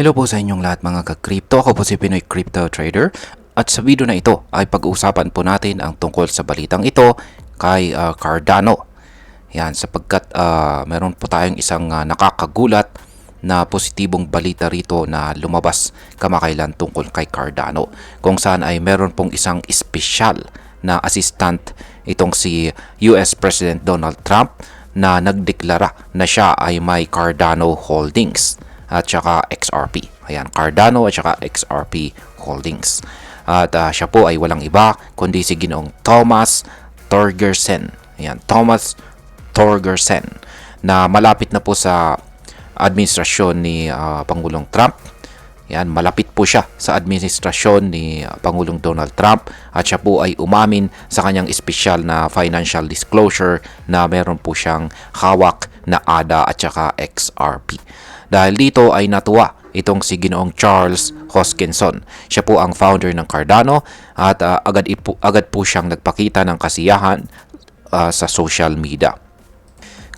Hello po sa inyong lahat mga ka-crypto. Ako po si Pinoy Crypto Trader. At sa video na ito ay pag-uusapan po natin ang tungkol sa balitang ito kay ah, Cardano. Yan, sapagkat ah, meron po tayong isang ah, nakakagulat na positibong balita rito na lumabas kamakailan tungkol kay Cardano. Kung saan ay meron pong isang espesyal na assistant itong si US President Donald Trump na nagdeklara na siya ay may Cardano Holdings at saka XRP. Ayan, Cardano at saka XRP Holdings. At ah, siya po ay walang iba kundi si Ginoong Thomas Torgersen. Ayan, Thomas Torgersen na malapit na po sa administrasyon ni ah, Pangulong Trump. Yan, malapit po siya sa administrasyon ni ah, Pangulong Donald Trump at siya po ay umamin sa kanyang espesyal na financial disclosure na meron po siyang hawak na ADA at saka XRP. Dahil dito ay natuwa itong si Ginoong Charles Hoskinson. Siya po ang founder ng Cardano at ah, agad, ipo, agad po siyang nagpakita ng kasiyahan ah, sa social media.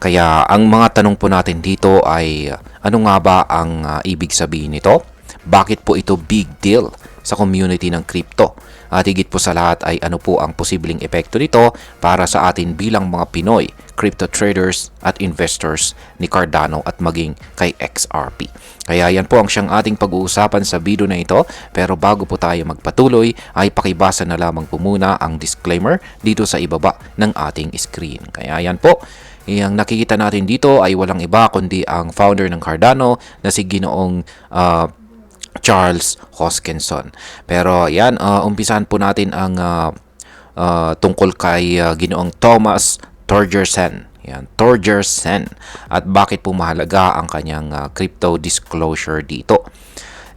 Kaya ang mga tanong po natin dito ay ano nga ba ang ah, ibig sabihin nito? Bakit po ito big deal sa community ng crypto? At higit po sa lahat ay ano po ang posibleng epekto nito para sa atin bilang mga Pinoy, crypto traders at investors ni Cardano at maging kay XRP. Kaya yan po ang siyang ating pag-uusapan sa video na ito. Pero bago po tayo magpatuloy ay pakibasa na lamang po muna ang disclaimer dito sa ibaba ng ating screen. Kaya yan po, ang nakikita natin dito ay walang iba kundi ang founder ng Cardano na si Ginoong ah, Charles Hoskinson. Pero yan, uh, umpisahan po natin ang ah, ah, tungkol kay ah, Ginoong Thomas Torgersen. Yan, Torgersen. At bakit po mahalaga ang kanyang ah, crypto disclosure dito.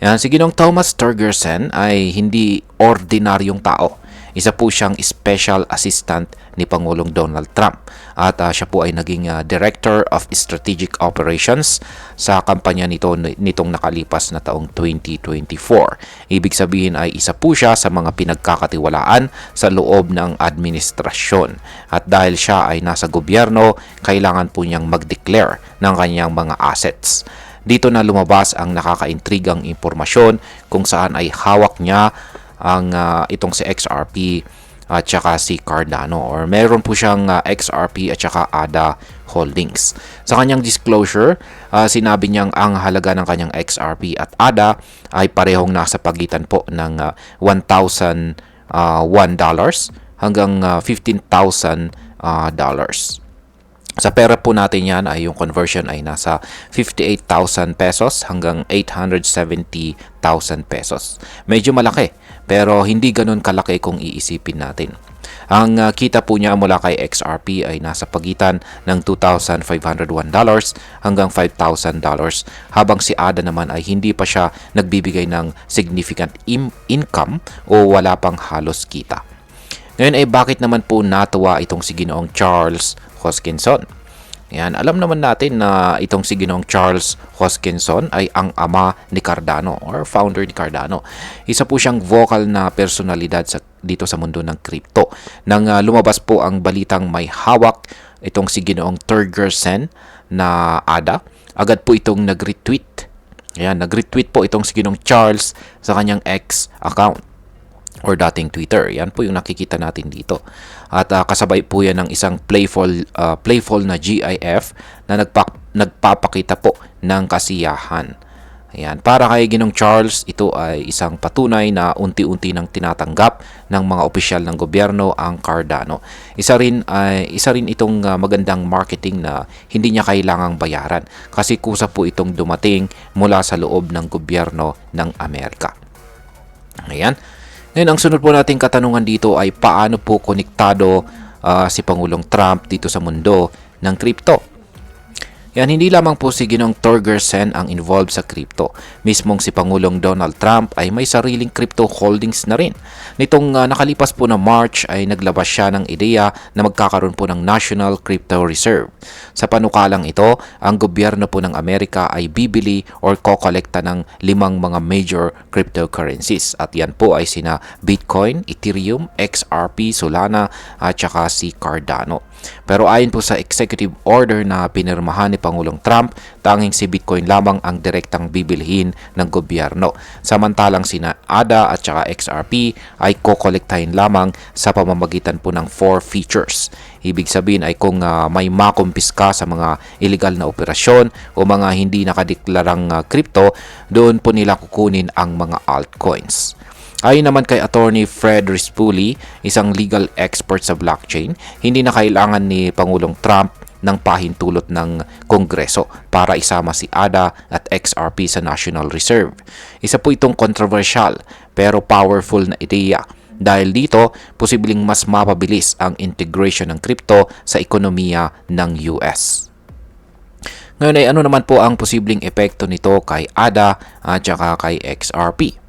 Yan, si Ginoong Thomas Torgersen ay hindi ordinaryong tao. Isa po siyang special assistant ni Pangulong Donald Trump at ah, siya po ay naging ah, Director of Strategic Operations sa kampanya nito nitong nakalipas na taong 2024. Ibig sabihin ay isa po siya sa mga pinagkakatiwalaan sa loob ng administrasyon at dahil siya ay nasa gobyerno, kailangan po niyang mag-declare ng kanyang mga assets. Dito na lumabas ang nakakaintrigang impormasyon kung saan ay hawak niya ang ah, itong si XRP at saka si Cardano or meron po siyang ah, XRP at saka ADA holdings. Sa kanyang disclosure, ah, sinabi niyang ang halaga ng kanyang XRP at ADA ay parehong nasa pagitan po ng ah, 1,001 dollars hanggang ah, 15,000 ah, dollars. Sa pera po natin yan ay yung conversion ay nasa 58,000 pesos hanggang 870,000 pesos. Medyo malaki pero hindi ganun kalaki kung iisipin natin. Ang uh, kita po niya mula kay XRP ay nasa pagitan ng $2,501 hanggang $5,000 habang si ADA naman ay hindi pa siya nagbibigay ng significant im- income o wala pang halos kita. Ngayon ay bakit naman po natuwa itong si Ginoong Charles Hoskinson? Yan, alam naman natin na itong si Ginoong Charles Hoskinson ay ang ama ni Cardano or founder ni Cardano. Isa po siyang vocal na personalidad sa, dito sa mundo ng crypto. Nang ah, lumabas po ang balitang may hawak itong si Ginoong Turgersen na ADA, agad po itong nag-retweet. Ayan, nag-retweet po itong si Ginoong Charles sa kanyang X account or dating Twitter. Yan po yung nakikita natin dito. At ah, kasabay po yan ng isang playful ah, playful na GIF na nagpa- nagpapakita po ng kasiyahan. Ayan. Para kay Ginong Charles, ito ay isang patunay na unti-unti nang tinatanggap ng mga opisyal ng gobyerno ang Cardano. Isa rin ay isa rin itong ah, magandang marketing na hindi niya kailangang bayaran kasi kusa po itong dumating mula sa loob ng gobyerno ng Amerika. Ayan. Ngayon, ang sunod po nating katanungan dito ay paano po konektado ah, si Pangulong Trump dito sa mundo ng crypto. Yan, hindi lamang po si Ginong Torgersen ang involved sa crypto. Mismong si Pangulong Donald Trump ay may sariling crypto holdings na rin. Nitong ah, nakalipas po na March ay naglabas siya ng ideya na magkakaroon po ng National Crypto Reserve. Sa panukalang ito, ang gobyerno po ng Amerika ay bibili or kokolekta ng limang mga major cryptocurrencies. At yan po ay sina Bitcoin, Ethereum, XRP, Solana at saka si Cardano. Pero ayon po sa executive order na pinirmahan ni Pangulong Trump, tanging si Bitcoin lamang ang direktang bibilhin ng gobyerno. Samantalang sina ADA at saka XRP ay kokolektahin lamang sa pamamagitan po ng four features. Ibig sabihin ay kung uh, may makumpiska sa mga illegal na operasyon o mga hindi nakadeklarang uh, crypto, doon po nila kukunin ang mga altcoins. Ayon naman kay Attorney Fred Rispoli, isang legal expert sa blockchain, hindi na kailangan ni Pangulong Trump ng pahintulot ng Kongreso para isama si ADA at XRP sa National Reserve. Isa po itong controversial pero powerful na ideya dahil dito posibleng mas mapabilis ang integration ng crypto sa ekonomiya ng US. Ngayon ay ano naman po ang posibleng epekto nito kay ADA at saka kay XRP?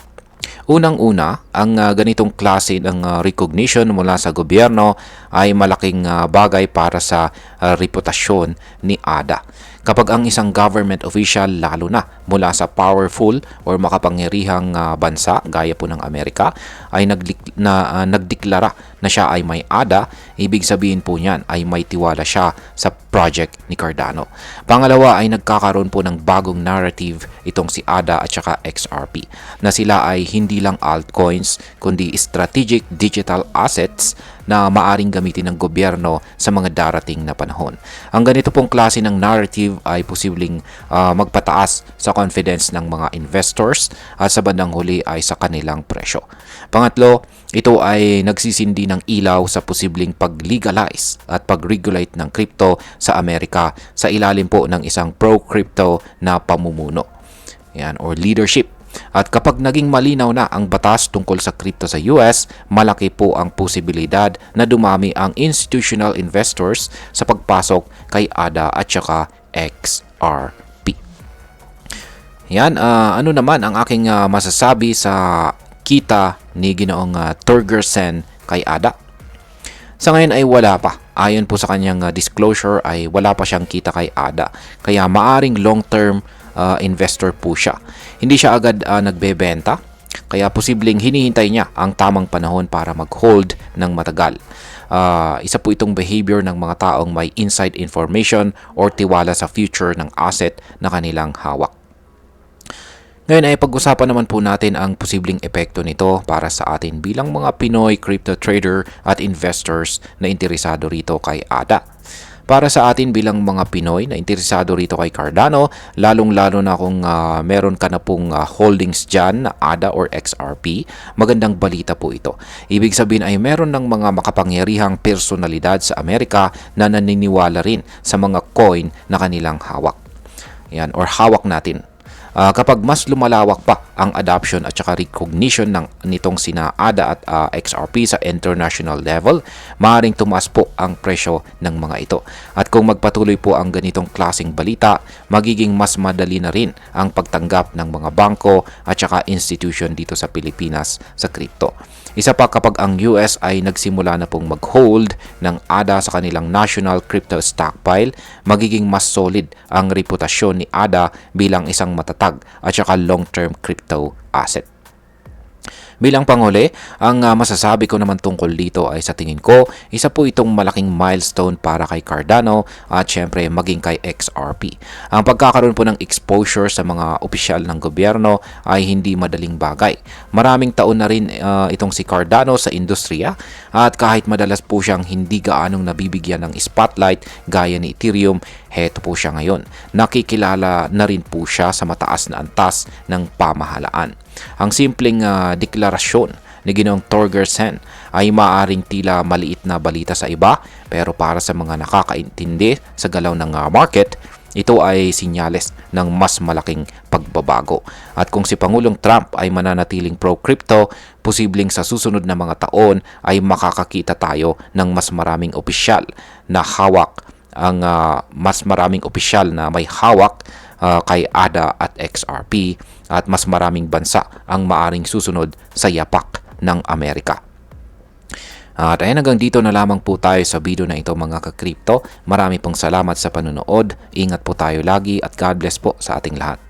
Unang-una, ang uh, ganitong klase ng uh, recognition mula sa gobyerno ay malaking uh, bagay para sa reputasyon ni ADA. Kapag ang isang government official lalo na mula sa powerful or makapangyarihang uh, bansa gaya po ng Amerika ay naglik- na, uh, nagdeklara na siya ay may ADA, ibig sabihin po niyan ay may tiwala siya sa project ni Cardano. Pangalawa ay nagkakaroon po ng bagong narrative itong si ADA at saka XRP na sila ay hindi lang altcoins kundi strategic digital assets na maaring gamitin ng gobyerno sa mga darating na panahon. Ang ganito pong klase ng narrative ay posibleng uh, magpataas sa confidence ng mga investors at sa bandang huli ay sa kanilang presyo. Pangatlo, ito ay nagsisindi ng ilaw sa posibleng pag-legalize at pag-regulate ng crypto sa Amerika sa ilalim po ng isang pro-crypto na pamumuno. Yan, or leadership at kapag naging malinaw na ang batas tungkol sa crypto sa US, malaki po ang posibilidad na dumami ang institutional investors sa pagpasok kay ADA at saka XRP. Yan, uh, ano naman ang aking uh, masasabi sa kita ni Ginoong uh, Turgersen kay ADA? Sa ngayon ay wala pa. Ayon po sa kanyang disclosure ay wala pa siyang kita kay ADA. Kaya maaring long-term uh, investor po siya. Hindi siya agad uh, nagbebenta, kaya posibleng hinihintay niya ang tamang panahon para mag-hold ng matagal. Uh, isa po itong behavior ng mga taong may inside information or tiwala sa future ng asset na kanilang hawak. Ngayon ay pag-usapan naman po natin ang posibleng epekto nito para sa atin bilang mga Pinoy crypto trader at investors na interesado rito kay ADA. Para sa atin bilang mga Pinoy na interesado rito kay Cardano, lalong-lalo na kung uh, meron ka na pong uh, holdings dyan na ADA or XRP, magandang balita po ito. Ibig sabihin ay meron ng mga makapangyarihang personalidad sa Amerika na naniniwala rin sa mga coin na kanilang hawak. Yan, or hawak natin uh, kapag mas lumalawak pa ang adoption at saka recognition ng nitong sina ADA at uh, ah, XRP sa international level, maaaring tumaas po ang presyo ng mga ito. At kung magpatuloy po ang ganitong klasing balita, magiging mas madali na rin ang pagtanggap ng mga bangko at saka institution dito sa Pilipinas sa crypto. Isa pa kapag ang US ay nagsimula na pong mag-hold ng ADA sa kanilang national crypto stockpile, magiging mas solid ang reputasyon ni ADA bilang isang matatag at saka long-term crypto asset. Bilang panghuli, ang uh, masasabi ko naman tungkol dito ay sa tingin ko, isa po itong malaking milestone para kay Cardano at syempre maging kay XRP. Ang pagkakaroon po ng exposure sa mga opisyal ng gobyerno ay hindi madaling bagay. Maraming taon na rin uh, itong si Cardano sa industriya at kahit madalas po siyang hindi gaanong nabibigyan ng spotlight gaya ni Ethereum, heto po siya ngayon. Nakikilala na rin po siya sa mataas na antas ng pamahalaan. Ang simpleng uh, deklarasyon ni Ginoong Torgersen ay maaring tila maliit na balita sa iba pero para sa mga nakakaintindi sa galaw ng uh, market, ito ay sinyales ng mas malaking pagbabago. At kung si Pangulong Trump ay mananatiling pro-crypto, posibleng sa susunod na mga taon ay makakakita tayo ng mas maraming opisyal na hawak ang uh, mas maraming opisyal na may hawak uh, kay ADA at XRP at mas maraming bansa ang maaring susunod sa yapak ng Amerika. At ayan hanggang dito na lamang po tayo sa video na ito mga ka-crypto. Marami pong salamat sa panonood. Ingat po tayo lagi at God bless po sa ating lahat.